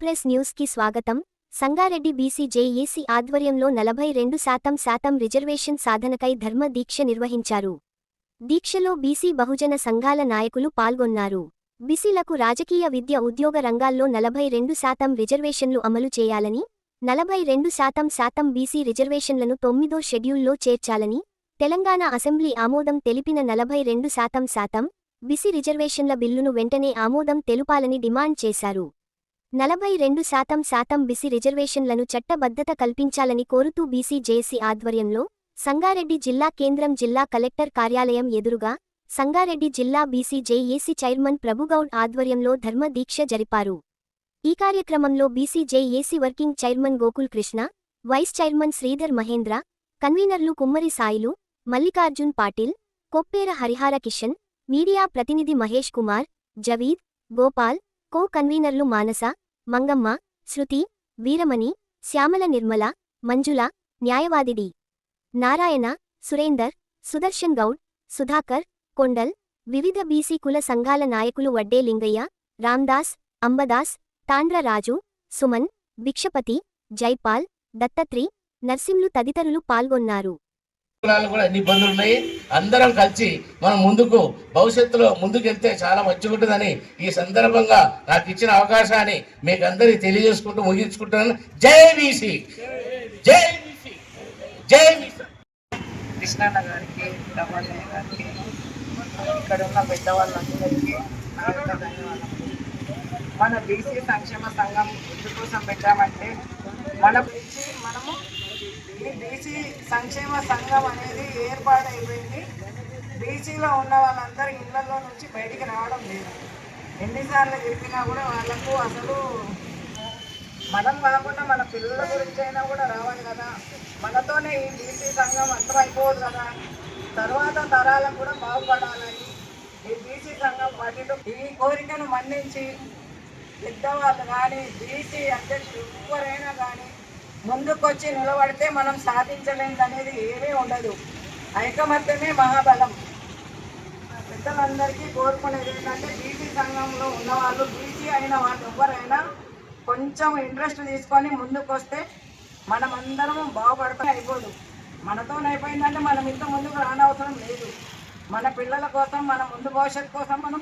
Express న్యూస్కి స్వాగతం. Sangareddy BC JAC ఆధ్వర్యంలో నలభై రెండు శాతం శాతం రిజర్వేషన్ సాధనకై ధర్మ దీక్ష నిర్వహించారు. దీక్షలో బీసీ బహుజన సంఘాల నాయకులు పాల్గొన్నారు. బీసీలకు రాజకీయ విద్య ఉద్యోగ రంగాల్లో నలభై రెండు శాతం రిజర్వేషన్లు అమలు చేయాలని నలభై రెండు శాతం శాతం బీసీ రిజర్వేషన్లను తొమ్మిదో షెడ్యూల్లో చేర్చాలని తెలంగాణ అసెంబ్లీ ఆమోదం తెలిపిన నలభై రెండు శాతం శాతం బిసి రిజర్వేషన్ల బిల్లును వెంటనే ఆమోదం తెలుపాలని డిమాండ్ చేశారు. నలభై రెండు శాతం శాతం బిసి రిజర్వేషన్లను చట్టబద్ధత కల్పించాలని కోరుతూ బీసీ జేసీ ఆధ్వర్యంలో సంగారెడ్డి జిల్లా కేంద్రం జిల్లా కలెక్టర్ కార్యాలయం ఎదురుగా సంగారెడ్డి జిల్లా బీసీ జేఏసీ చైర్మన్ ప్రభుగౌడ్ ఆధ్వర్యంలో ధర్మ దీక్ష జరిపారు. ఈ కార్యక్రమంలో BC JAC working chairman Gokul Krishna vice chairman Sridhar Mahendra కన్వీనర్లు కుమ్మరి సాయిలు మల్లికార్జున్ పాటిల్ కొప్పేర హరిహార కిషన్ మీడియా ప్రతినిధి మహేష్ కుమార్ జవీద్ గోపాల్ కో కన్వీనర్లు మానస మంగమ్మ శృతి వీరమణి శ్యామల నిర్మల మంజుల న్యాయవాదిడి. నారాయణ సురేందర్ సుదర్శన్ గౌడ్ సుధాకర్ కొండల్ వివిధ బీసీ కుల సంఘాల నాయకులు వడ్డే లింగయ్య రామ్దాస్ అంబదాస్ తాండ్ర రాజు సుమన్ భిక్షపతి జైపాల్ దత్తత్రి నర్సింలు తదితరులు పాల్గొన్నారు. కూడా ఇబ్బందులు ఉన్నాయి? అందరం కలిసి మనం ముందుకు భవిష్యత్తులో ముందుకు వెళ్తే చాలా మంచిగుంటుందని ఈ సందర్భంగా నాకు ఇచ్చిన అవకాశాన్ని మీకు అందరికి తెలియజేసుకుంటూ ముగించుకుంటున్నాను. జై బీసీ! జై జై కృష్ణన్న గారికి రమణయ్య గారికి ఇక్కడ ఉన్న పెద్దవాళ్ళందరికీ మన బీసీ సంక్షేమ సంఘం ఎందుకోసం పెట్టామంటే మన గురించి మనము ఈ బీసీ సంక్షేమ సంఘం అనేది ఏర్పాటైపోయింది. బీసీలో ఉన్న వాళ్ళందరూ ఇళ్ళలో నుంచి బయటికి రావడం లేదు. ఎన్నిసార్లు చెప్పినా కూడా వాళ్ళకు అసలు మనం కాకుండా మన పిల్లల గురించి అయినా కూడా రావాలి కదా. మనతోనే ఈ బీసీ సంఘం అర్థమైపోదు కదా. తర్వాత తరాలకు కూడా బాగుపడాలని ఈ బీసీ సంఘం వాటిలో ఈ కోరికను మన్నించి పెద్దవాళ్ళు కానీ బీసీ అధ్యక్షులు ఎవరైనా కానీ ముందుకొచ్చి నిలబడితే మనం సాధించలేనిది అనేది ఏమీ ఉండదు. ఐకమత్యమే మహాబలం. పెద్దలందరికీ కోరుకునేది ఏంటంటే బీసీ సంఘంలో ఉన్నవాళ్ళు బీసీ అయిన వాళ్ళు ఎవరైనా కొంచెం ఇంట్రెస్ట్ తీసుకొని ముందుకు వస్తే మనం అందరం అయిపోదు. మనతో అయిపోయిందంటే మనం ఇంత ముందుకు రానవసరం లేదు. మన పిల్లల కోసం మన ముందు భవిష్యత్తు కోసం మనం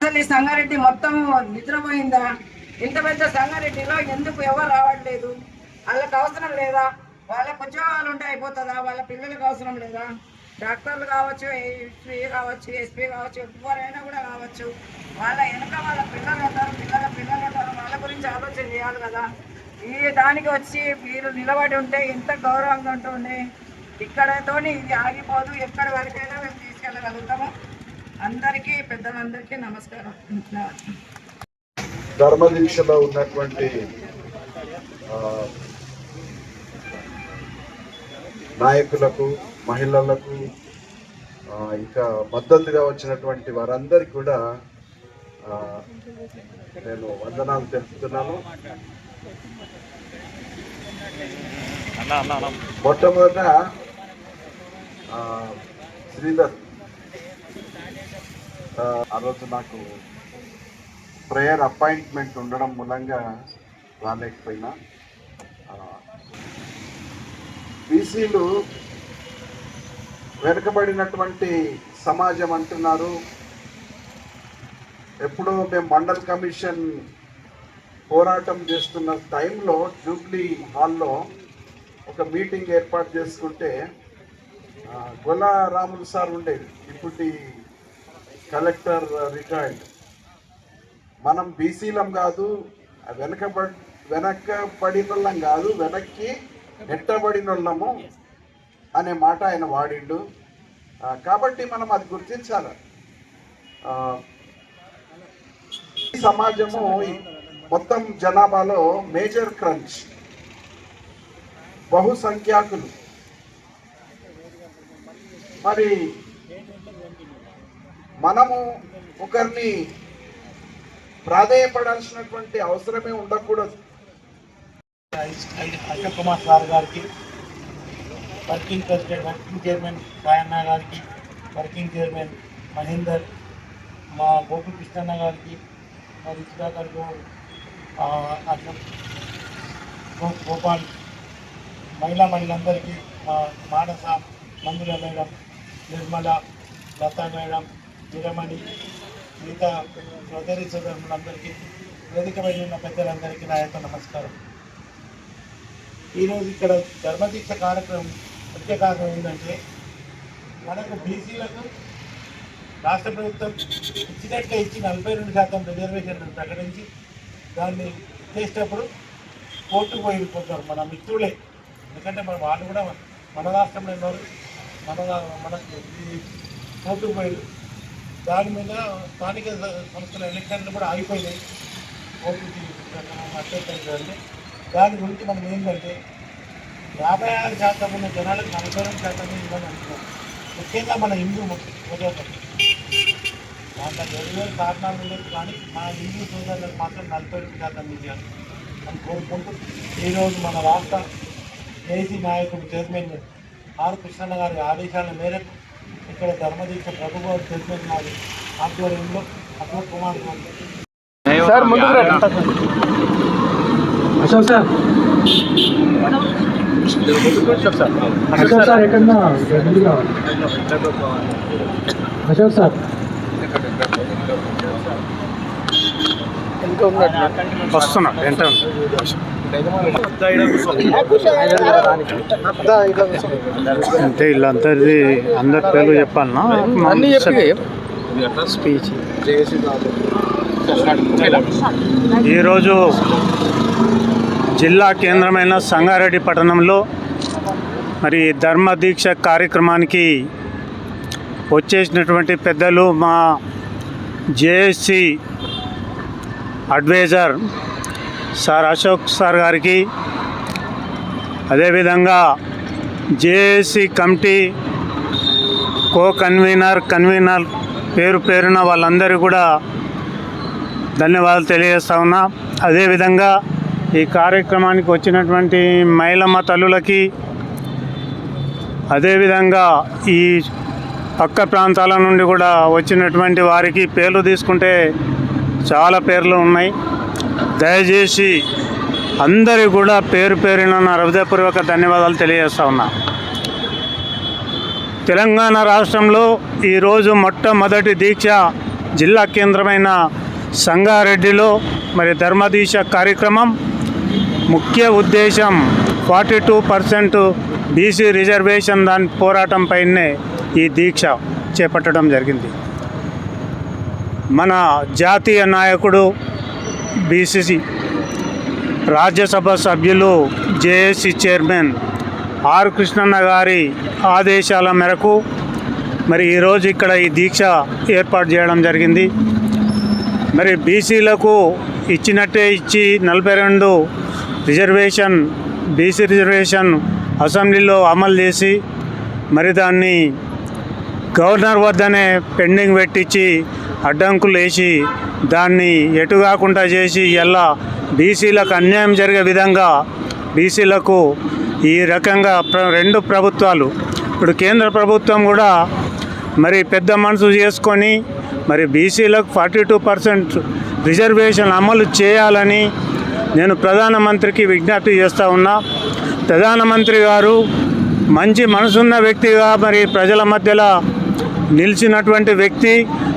అసలు ఈ సంగారెడ్డి మొత్తం నిద్రపోయిందా? ఇంత పెద్ద సంగారెడ్డిలో ఎందుకు ఎవరు రావట్లేదు? వాళ్ళకి అవసరం లేదా? వాళ్ళకి ఉద్యోగాలు ఉంటే అయిపోతుందా? వాళ్ళ పిల్లలకు అవసరం లేదా? డాక్టర్లు కావచ్చు ఎస్పీ కావచ్చు ఎస్పీ కావచ్చు ఎవరైనా కూడా కావచ్చు. వాళ్ళ వెనక వాళ్ళ పిల్లలు ఉంటారు పిల్లల పిల్లలు ఉంటారు. వాళ్ళ గురించి ఆలోచన చేయాలి కదా. ఈ దానికి వచ్చి మీరు నిలబడి ఉంటే ఎంత గౌరవంగా ఉంటుంది ఇక్కడతో ఇది ఆగిపోదు. ఎక్కడి వరకైనా మేము తీసుకెళ్ళగలుగుతాము. అందరికీ పెద్దలందరికీ నమస్కారం. ధర్మదీక్షలో ఉన్నటువంటి నాయకులకు మహిళలకు ఇంకా మద్దతుగా వచ్చినటువంటి వారందరికీ కూడా నేను వందనాలు తెలుపుతున్నాను. మొట్టమొదట శ్రీధర్ ఆ రోజు నాకు ప్రేయర్ అపాయింట్మెంట్ ఉండడం మూలంగా రాలేకపోయినా. బీసీలు వెనుకబడినటువంటి సమాజం అంటున్నారు. ఎప్పుడో మేము మండల్ కమిషన్ పోరాటం చేస్తున్న టైంలో జూబ్లీ హాల్లో ఒక మీటింగ్ ఏర్పాటు చేసుకుంటే ఆ, రాములు సార్ ఉండేది ఇప్పుడు కలెక్టర్ రిటైర్డ్. మనం బీసీలం కాదు వెనకబడి వెనకబడినోళ్ళం కాదు వెనక్కి నెట్టబడినోళ్ళము అనే మాట ఆయన వాడిండు. కాబట్టి మనం అది గుర్తించాలి. ఈ సమాజము మొత్తం జనాభాలో మేజర్ క్రంచ్. బహుసంఖ్యాకులు. మరి మనము ఒకరిని ప్రాధేయపడాల్సినటువంటి అవసరమే ఉండకూడదు. అశోక్ కుమార్ సార్ గారికి working president working chairman Rayanna గారికి వర్కింగ్ చైర్మన్ మహేందర్ మా గోపి కృష్ణన్న గారికి మా సుధాకర్ అట్లా గో- గోపాల్ మహిళా మహిళలందరికీ మా మానస మందుల మేడం నిర్మల లతా మేడం నిరమణి మిగతా సోదరి సోదరులందరికీ వేదిక మీద ఉన్న పెద్దలందరికీ నా యొక్క నమస్కారం. ఈరోజు ఇక్కడ ధర్మదీక్ష కార్యక్రమం ముఖ్య కారణం ఏంటంటే మనకు బీసీలకు రాష్ట్ర ప్రభుత్వం ఇచ్చినట్లే ఇచ్చి నలభై రెండు శాతం రిజర్వేషన్ ప్రకటించి దాన్ని చేసేటప్పుడు కోర్టుకు పోయిపోతారు మన మిత్రులే. ఎందుకంటే మన వాళ్ళు కూడా మన రాష్ట్రంలో ఉన్నారు. మన మన కోర్టుకు పోయి దాని మీద స్థానిక సంస్థల ఎలక్షన్లు కూడా ఆగిపోయినాయి. కోర్టుకి అత్యంత దాని గురించి మనం ఏంటంటే యాభై ఆరు శాతం ఉన్న జనాలకు నలభై రెండు శాతం ఇవ్వని అంటున్నాం. ముఖ్యంగా మన హిందూ సోదరులకు దాంట్లో వేరు వేరు కారణాలు ఉండదు కానీ మా హిందూ సోదరులకు మాత్రం నలభై రెండు శాతం ఇవ్వాలి. అని కోరుకుంటూ ఈరోజు మన రాష్ట్ర ఏసీ నాయకుడు చైర్మన్ ఆర్ కృష్ణన్న గారి ఆదేశాల మేరకు ఇక్కడ ధర్మదీక్ష ప్రభు గారి చైర్మన్ గారి ఆధ్వర్యంలో అశోక్ కుమార్ గారు. Sir Ashok sir. Ashok sir ఎక్కడన్నా అశోక్ సార్. వస్తున్నా ఎంత? అంటే వీళ్ళందరిది అందరి పేర్లు చెప్పాలనా? స్పీచ్ ఈరోజు జిల్లా కేంద్రమైన సంగారెడ్డి పట్టణంలో మరి ధర్మ దీక్ష కార్యక్రమానికి వచ్చేసినటువంటి పెద్దలు మా JSC adviser sir Ashok sir గారికి అదేవిధంగా JAC committee co convener convener పేరు పేరున వాళ్ళందరూ కూడా ధన్యవాదాలు తెలియజేస్తా ఉన్నా. అదేవిధంగా ఈ కార్యక్రమానికి వచ్చినటువంటి మహిళమ్మ తల్లులకి అదేవిధంగా ఈ పక్క ప్రాంతాల నుండి కూడా వచ్చినటువంటి వారికి పేర్లు తీసుకుంటే చాలా పేర్లు ఉన్నాయి. దయచేసి అందరి కూడా పేరు పేరిన నా హృదయపూర్వక ధన్యవాదాలు తెలియజేస్తా ఉన్నా. తెలంగాణ రాష్ట్రంలో ఈరోజు మొట్టమొదటి దీక్ష జిల్లా కేంద్రమైన సంగారెడ్డిలో మరి ధర్మదీక్ష కార్యక్రమం ముఖ్య ఉద్దేశం forty two percent BC reservation దాని పోరాటంపైనే ఈ దీక్ష చేపట్టడం జరిగింది. మన జాతీయ నాయకుడు బీసీసీ రాజ్యసభ సభ్యులు జేఏసీ చైర్మన్ ఆర్ కృష్ణన్న గారి ఆదేశాల మేరకు మరి ఈరోజు ఇక్కడ ఈ దీక్ష ఏర్పాటు చేయడం జరిగింది. మరి బీసీలకు ఇచ్చినట్టే ఇచ్చి నలభై రెండు రిజర్వేషన్ బీసీ రిజర్వేషన్ అసెంబ్లీలో అమలు చేసి మరి దాన్ని గవర్నర్ వద్దనే పెండింగ్ పెట్టించి అడ్డంకులు వేసి దాన్ని ఎటు కాకుండా చేసి ఎలా బీసీలకు అన్యాయం జరిగే విధంగా బీసీలకు ఈ రకంగా ప్ర రెండు ప్రభుత్వాలు. ఇప్పుడు కేంద్ర ప్రభుత్వం కూడా మరి పెద్ద మనసు చేసుకొని మరి బీసీలకు ఫార్టీ టూ పర్సెంట్ రిజర్వేషన్ అమలు చేయాలని నేను ప్రధానమంత్రికి విజ్ఞప్తి చేస్తూ ఉన్నా. ప్రధానమంత్రి గారు మంచి మనసున్న వ్యక్తిగా మరి ప్రజల మధ్యలో నిలిచినటువంటి వ్యక్తి.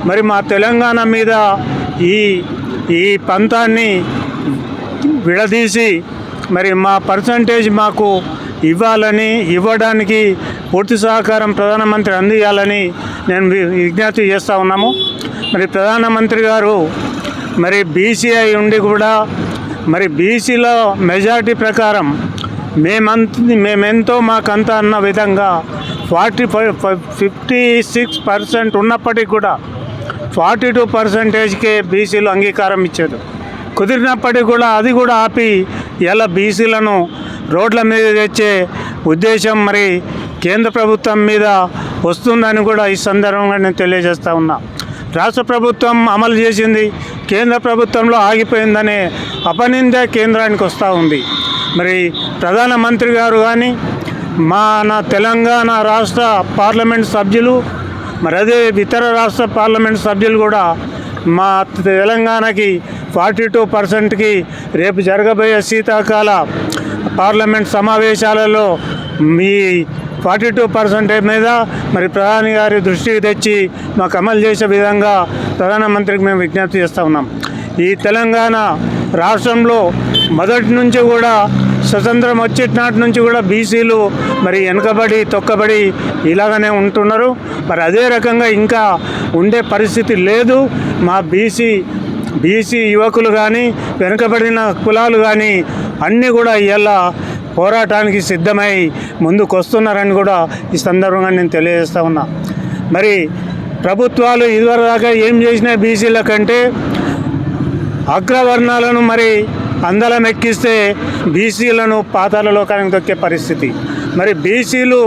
మరి మా తెలంగాణ మీద ఈ ఈ పంతాన్ని విడదీసి మరి మా పర్సంటేజ్ మాకు ఇవ్వాలని ఇవ్వడానికి పూర్తి సహకారం ప్రధానమంత్రి అందియాలని నేను విజ్ఞప్తి చేస్తూ ఉన్నాము. మరి ప్రధానమంత్రి గారు మరి బీసీఐ ఉండి కూడా మరి బీసీలో మెజారిటీ ప్రకారం మేమంత మేమెంతో మాకంత అన్న విధంగా forty five fifty six percent ఉన్నప్పటికీ కూడా ఫార్టీ టూ పర్సెంటేజ్కే బీసీలు అంగీకారం ఇచ్చారు. కుదిరినప్పటికీ కూడా అది కూడా ఆపి ఇలా బీసీలను రోడ్ల మీద తెచ్చే ఉద్దేశం మరి కేంద్ర ప్రభుత్వం మీద వస్తుందని కూడా ఈ సందర్భంగా నేను తెలియజేస్తా ఉన్నా. రాష్ట్ర ప్రభుత్వం అమలు చేసింది కేంద్ర ప్రభుత్వంలో ఆగిపోయిందనే అపనింద కేంద్రానికి వస్తూ ఉంది. మరి ప్రధానమంత్రి గారు కానీ మన తెలంగాణ రాష్ట్ర పార్లమెంట్ సభ్యులు మరి అదే ఇతర రాష్ట్ర పార్లమెంట్ సభ్యులు కూడా మా తెలంగాణకి ఫార్టీ టూ పర్సెంట్కి రేపు జరగబోయే శీతాకాల పార్లమెంట్ సమావేశాలలో మీ ఫార్టీ టూ పర్సెంటేజ్ మీద మరి ప్రధాని గారి దృష్టికి తెచ్చి మాకు అమలు చేసే విధంగా ప్రధానమంత్రికి మేము విజ్ఞప్తి చేస్తూ ఉన్నాం. ఈ తెలంగాణ రాష్ట్రంలో మొదటి నుంచి కూడా స్వతంత్రం వచ్చేటి నుంచి కూడా బీసీలు మరి వెనుకబడి తొక్కబడి ఇలాగనే ఉంటున్నారు. మరి అదే రకంగా ఇంకా ఉండే పరిస్థితి లేదు. మా బీసీ బీసీ యువకులు కానీ వెనుకబడిన కులాలు కానీ అన్నీ కూడా ఇలా పోరాటానికి సిద్ధమై ముందుకొస్తున్నారని కూడా ఈ సందర్భంగా నేను తెలియజేస్తా ఉన్నా. మరి ప్రభుత్వాలు ఇదివరదాకా ఏం చేసినా బీసీల కంటే అగ్రవర్ణాలను మరి అందలం ఎక్కిస్తే బీసీలను పాతాల లోకానికి దొక్కే పరిస్థితి. మరి బీసీలు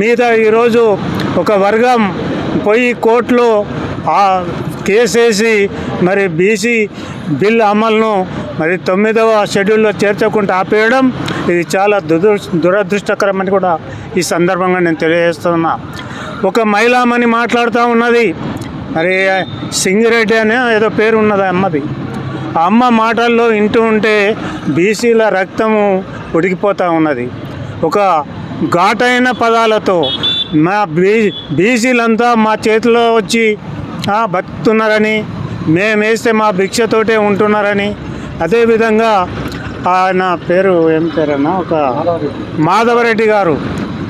మీద ఈరోజు ఒక వర్గం పోయి కోర్టులో ఆ కేసేసి మరి బీసీ బిల్ అమలును మరి తొమ్మిదవ షెడ్యూల్లో చేర్చకుండా ఆపేయడం ఇది చాలా దురదృ దురదృష్టకరమని కూడా ఈ సందర్భంగా నేను తెలియజేస్తున్నా. ఒక మహిళామణి మాట్లాడుతూ ఉన్నది. మరి సింగిరెడ్డి అనే ఏదో పేరు ఉన్నది ఆ అమ్మది. ఆ అమ్మ మాటల్లో వింటూ ఉంటే బీసీల రక్తము ఉడికిపోతూ ఉన్నది. ఒక ఘాటైన పదాలతో మా బీ బీసీలంతా మా చేతిలో వచ్చి బతుకుతున్నారని మేము వేస్తే మా భిక్షతోటే ఉంటున్నారని అదేవిధంగా ఆయన పేరు ఏం పేరన్నా? ఒక మాధవరెడ్డి గారు.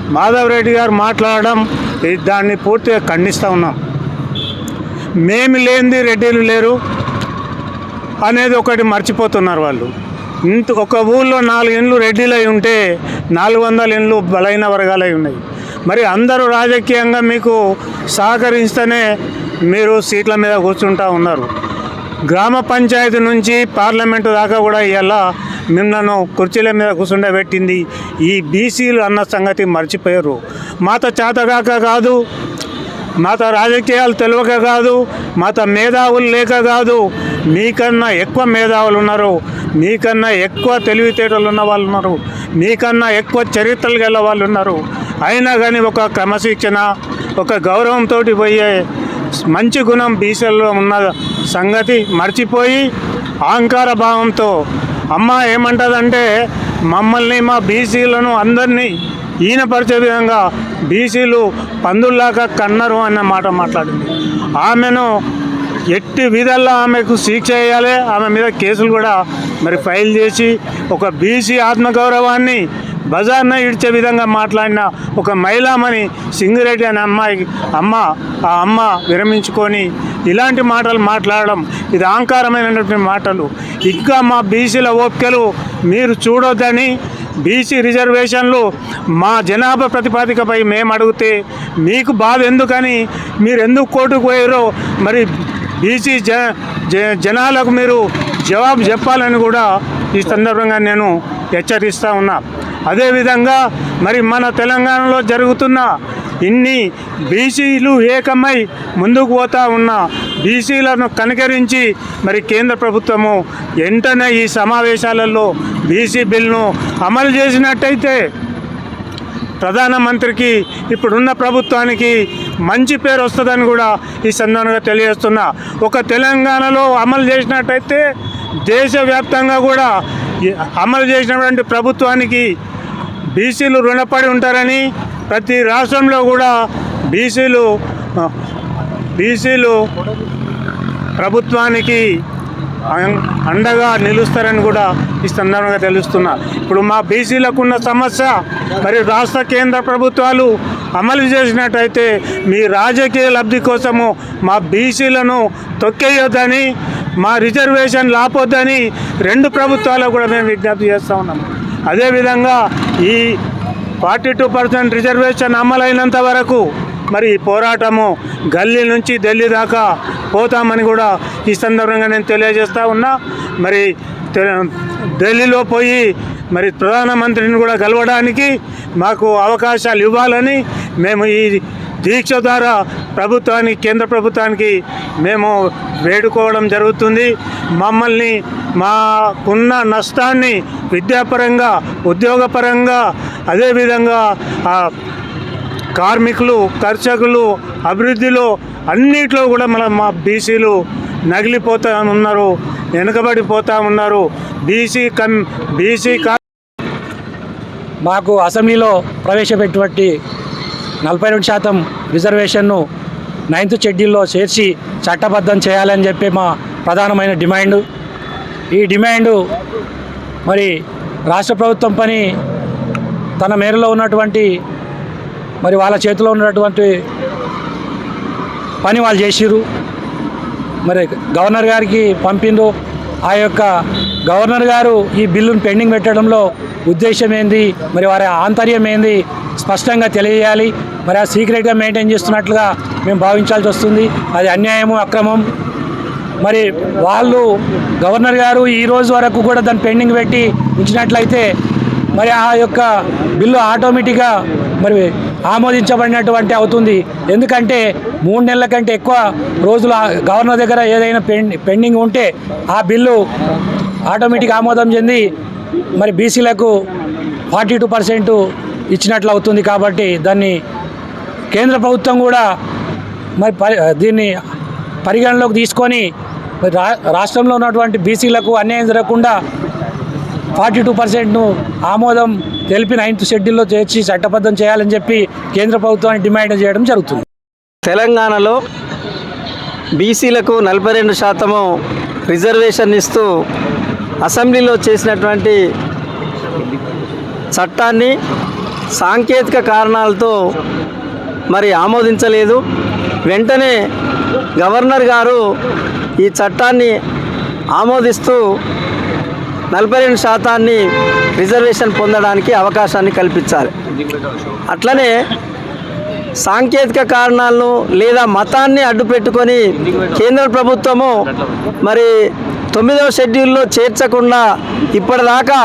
మాధవరెడ్డి గారు మాట్లాడడం దాన్ని పూర్తిగా ఖండిస్తూ ఉన్నాం. మేము లేనిది రెడ్డిలు లేరు అనేది ఒకటి మర్చిపోతున్నారు వాళ్ళు. ఇంత ఒక ఊళ్ళో నాలుగు ఇండ్లు రెడ్డిలై ఉంటే నాలుగు వందల ఇండ్లు బలైన వర్గాలై ఉన్నాయి. మరి అందరూ రాజకీయంగా మీకు సహకరిస్తేనే మీరు సీట్ల మీద కూర్చుంటా ఉన్నారు. గ్రామ పంచాయతీ నుంచి పార్లమెంటు దాకా కూడా ఇలా మిమ్మల్ని కుర్చీల మీద కూర్చుండబెట్టింది. ఈ బీసీలు అన్న సంగతి మర్చిపోయారు. మాత చేతగాక కాదు మాత రాజకీయాలు తెలియక కాదు మాత మేధావులు లేక కాదు మీకన్నా ఎక్కువ మేధావులు ఉన్నారు మీకన్నా ఎక్కువ తెలివితేటలు ఉన్న వాళ్ళు ఉన్నారు మీకన్నా ఎక్కువ చరిత్రలు గల వాళ్ళు ఉన్నారు. అయినా కానీ ఒక క్రమశిక్షణ ఒక గౌరవంతో పోయే మంచి గుణం బీసీలలో ఉన్న సంగతి మర్చిపోయి అహంకార భావంతో అమ్మ ఏమంటుందంటే మమ్మల్ని మా బీసీలను అందరినీ ఈయనపరిచే విధంగా బీసీలు పందుల్లాగా కన్నారు అన్న మాట మాట్లాడింది. ఆమెను ఎట్టి విధాల్లో ఆమెకు శిక్ష చేయాలి ఆమె మీద కేసులు కూడా మరి ఫైల్ చేసి ఒక బీసీ ఆత్మగౌరవాన్ని బజార్న ఇడ్చే విధంగా మాట్లాడిన ఒక మహిళామణి సింగిరెడ్డి అనే అమ్మాయి అమ్మ ఆ అమ్మ విరమించుకొని ఇలాంటి మాటలు మాట్లాడడం ఇది అహంకారమైనటువంటి మాటలు. ఇంకా మా బీసీల ఓపికలు మీరు చూడొద్దని బీసీ రిజర్వేషన్లు మా జనాభా ప్రతిపాదికపై మేము అడిగితే మీకు బాధ ఎందుకని మీరు ఎందుకు కోర్టుకు పోయారో మరి బీసీ జ జ- జనాలకు మీరు జవాబు చెప్పాలని కూడా ఈ సందర్భంగా నేను హెచ్చరిస్తూ ఉన్నా. అదేవిధంగా మరి మన తెలంగాణలో జరుగుతున్న ఇన్ని బీసీలు ఏకమై ముందుకు పోతా ఉన్న బీసీలను కనికరించి మరి కేంద్ర ప్రభుత్వము వెంటనే ఈ సమావేశాలలో బీసీ బిల్ను అమలు చేసినట్టయితే ప్రధానమంత్రికి ఇప్పుడున్న ప్రభుత్వానికి మంచి పేరు వస్తుందని కూడా ఈ సందర్భంగా తెలియజేస్తున్నా. ఒక తెలంగాణలో అమలు చేసినట్టయితే దేశవ్యాప్తంగా కూడా అమలు చేసినటువంటి ప్రభుత్వానికి బీసీలు రుణపడి ఉంటారని ప్రతి రాష్ట్రంలో కూడా బీసీలు బీసీలు ప్రభుత్వానికి అం- అండగా నిలుస్తారని కూడా ఈ సందర్భంగా తెలుస్తున్నా. ఇప్పుడు మా బీసీలకు ఉన్న సమస్య మరి రాష్ట్ర కేంద్ర ప్రభుత్వాలు అమలు చేసినట్టయితే మీ రాజకీయ లబ్ధి కోసము మా బీసీలను తొక్కేయొద్దని మా రిజర్వేషన్ లాపొద్దని రెండు ప్రభుత్వాలకు కూడా మేము విజ్ఞప్తి చేస్తూ ఉన్నాము. అదేవిధంగా ఈ ఫార్టీ టూ పర్సెంట్ రిజర్వేషన్ అమలైనంత వరకు మరి ఈ పోరాటము గల్లీ నుంచి ఢిల్లీ దాకా పోతామని కూడా ఈ సందర్భంగా నేను తెలియజేస్తా ఉన్నా. మరి తె- ఢిల్లీలో పోయి మరి ప్రధానమంత్రిని కూడా కలవడానికి మాకు అవకాశాలు ఇవ్వాలని మేము ఈ దీక్ష ద్వారా ప్రభుత్వానికి కేంద్ర ప్రభుత్వానికి మేము వేడుకోవడం జరుగుతుంది. మమ్మల్ని మాకున్న నష్టాన్ని విద్యాపరంగా ఉద్యోగపరంగా అదేవిధంగా కార్మికులు కర్షకులు అభివృద్ధిలో అన్నిట్లో కూడా మన మా బీసీలు నగిలిపోతా ఉన్నారు వెనుకబడిపోతా ఉన్నారు బీసీ కమ్ బీసీ కా మాకు అసెంబ్లీలో ప్రవేశపెట్టినటువంటి నలభై రెండు శాతం రిజర్వేషన్ను నైన్త్ షెడ్యూల్లో చేర్చి చట్టబద్ధం చేయాలని చెప్పి మా ప్రధానమైన డిమాండు. ఈ డిమాండు మరి రాష్ట్ర ప్రభుత్వం పని తన మేరలో ఉన్నటువంటి మరి వాళ్ళ చేతిలో ఉన్నటువంటి పని వాళ్ళు చేసిరు మరి గవర్నర్ గారికి పంపిండ్రు. ఆ యొక్క గవర్నర్ గారు ఈ బిల్లును పెండింగ్ పెట్టడంలో ఉద్దేశం ఏంది? మరి వారి ఆంతర్యం ఏంది? స్పష్టంగా తెలియజేయాలి. మరి ఆ సీక్రెట్గా మెయింటైన్ చేస్తున్నట్లుగా మేము భావించాల్సి వస్తుంది. అది అన్యాయము అక్రమం. మరి వాళ్ళు గవర్నర్ గారు ఈ రోజు వరకు కూడా దాన్ని పెండింగ్ పెట్టి ఉంచినట్లయితే మరి ఆ యొక్క బిల్లు ఆటోమేటిక్గా మరి ఆమోదించబడినటువంటి అవుతుంది. ఎందుకంటే మూడు నెలల కంటే ఎక్కువ రోజులు గవర్నర్ దగ్గర ఏదైనా పెండింగ్ ఉంటే ఆ బిల్లు ఆటోమేటిక్ ఆమోదం చెంది మరి బీసీలకు ఫార్టీ టూ పర్సెంట్ ఇచ్చినట్లు అవుతుంది కాబట్టి దాన్ని కేంద్ర ప్రభుత్వం కూడా మరి దీన్ని పరిగణలోకి తీసుకొని రా రాష్ట్రంలో ఉన్నటువంటి బీసీలకు అన్యాయం జరగకుండా ఫార్టీ టూ పర్సెంట్ను ఆమోదం తెలిపి నైన్త్ షెడ్యూల్లో చేర్చి చట్టబద్ధం చేయాలని చెప్పి కేంద్ర ప్రభుత్వాన్ని డిమాండ్ చేయడం జరుగుతుంది. తెలంగాణలో బీసీలకు నలభై రెండు శాతము రిజర్వేషన్ ఇస్తూ అసెంబ్లీలో చేసినటువంటి చట్టాన్ని సాంకేతిక కారణాలతో మరి ఆమోదించలేదు. వెంటనే గవర్నర్ గారు ఈ చట్టాన్ని ఆమోదిస్తూ నలభై రెండు శాతాన్ని రిజర్వేషన్ పొందడానికి అవకాశాన్ని కల్పించాలి అట్లనే సాంకేతిక కారణాలను లేదా మతాన్ని అడ్డుపెట్టుకొని కేంద్ర ప్రభుత్వము మరి తొమ్మిదవ షెడ్యూల్లో చేర్చకుండా ఇప్పటిదాకా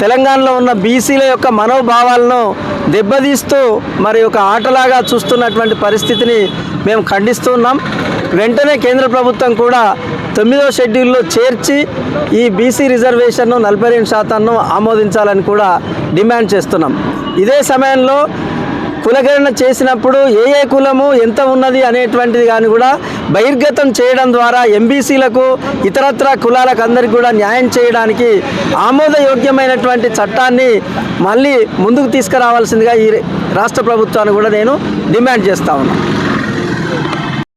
తెలంగాణలో ఉన్న బీసీల యొక్క మనోభావాలను దెబ్బతీస్తూ మరి ఒక ఆటలాగా చూస్తున్నటువంటి పరిస్థితిని మేము ఖండిస్తున్నాం వెంటనే కేంద్ర ప్రభుత్వం కూడా తొమ్మిదో షెడ్యూల్లో చేర్చి ఈ బీసీ రిజర్వేషన్ను నలభై రెండు శాతాన్ని ఆమోదించాలని కూడా డిమాండ్ చేస్తున్నాం. ఇదే సమయంలో కులగణన చేసినప్పుడు ఏ ఏ కులము ఎంత ఉన్నది అనేటువంటిది కానీ కూడా బహిర్గతం చేయడం ద్వారా ఎంబీసీలకు ఇతరత్ర కులాలకు అందరికీ కూడా న్యాయం చేయడానికి ఆమోదయోగ్యమైనటువంటి చట్టాన్ని మళ్ళీ ముందుకు తీసుకురావాల్సిందిగా ఈ రాష్ట్ర ప్రభుత్వాన్ని కూడా నేను డిమాండ్ చేస్తా ఉన్నాను